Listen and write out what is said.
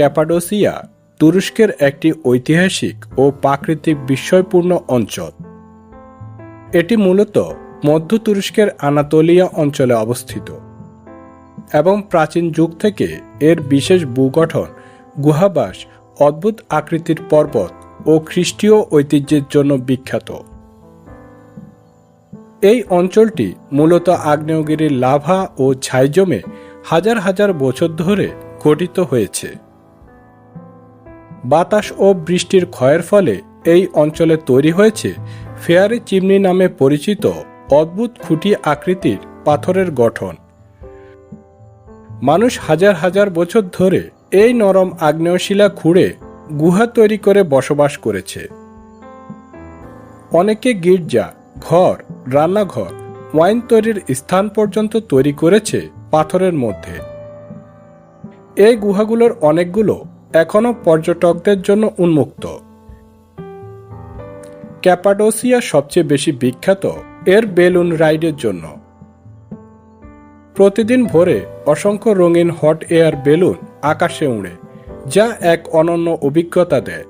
Cappadocia তুরস্কের একটি ঐতিহাসিক ও প্রাকৃতিক বিস্ময়পূর্ণ অঞ্চল। এটি মূলত মধ্য তুরস্কের আনাতোলিয়া অঞ্চলে অবস্থিত এবং প্রাচীন যুগ থেকে এর বিশেষ ভূগঠন, গুহাবাস, অদ্ভুত আকৃতির পর্বত ও খ্রিস্টীয় ঐতিহ্যের জন্য বিখ্যাত। এই অঞ্চলটি মূলত আগ্নেয়গিরির লাভা ও ছাইজমে হাজার হাজার বছর ধরে গঠিত হয়েছে। বাতাস ও বৃষ্টির ক্ষয়ের ফলে এই অঞ্চলে তৈরি হয়েছে ফেয়ারি চিমনি নামে পরিচিত অদ্ভুত খুঁটি আকৃতির পাথরের গঠন। মানুষ হাজার হাজার বছর ধরে এই নরম আগ্নেয়শিলা খুঁড়ে গুহা তৈরি করে বসবাস করেছে। অনেকে গির্জা, ঘর, রান্নাঘর, ওয়াইন তৈরির স্থান পর্যন্ত তৈরি করেছে পাথরের মধ্যে। এই গুহাগুলোর অনেকগুলো এখনও পর্যটকদের জন্য উন্মুক্ত। ক্যাপাডোসিয়া সবচেয়ে বেশি বিখ্যাত এর বেলুন রাইডের জন্য। প্রতিদিন ভোরে অসংখ্য রঙিন হট এয়ার বেলুন আকাশে উড়ে, যা এক অনন্য অভিজ্ঞতা দেয়।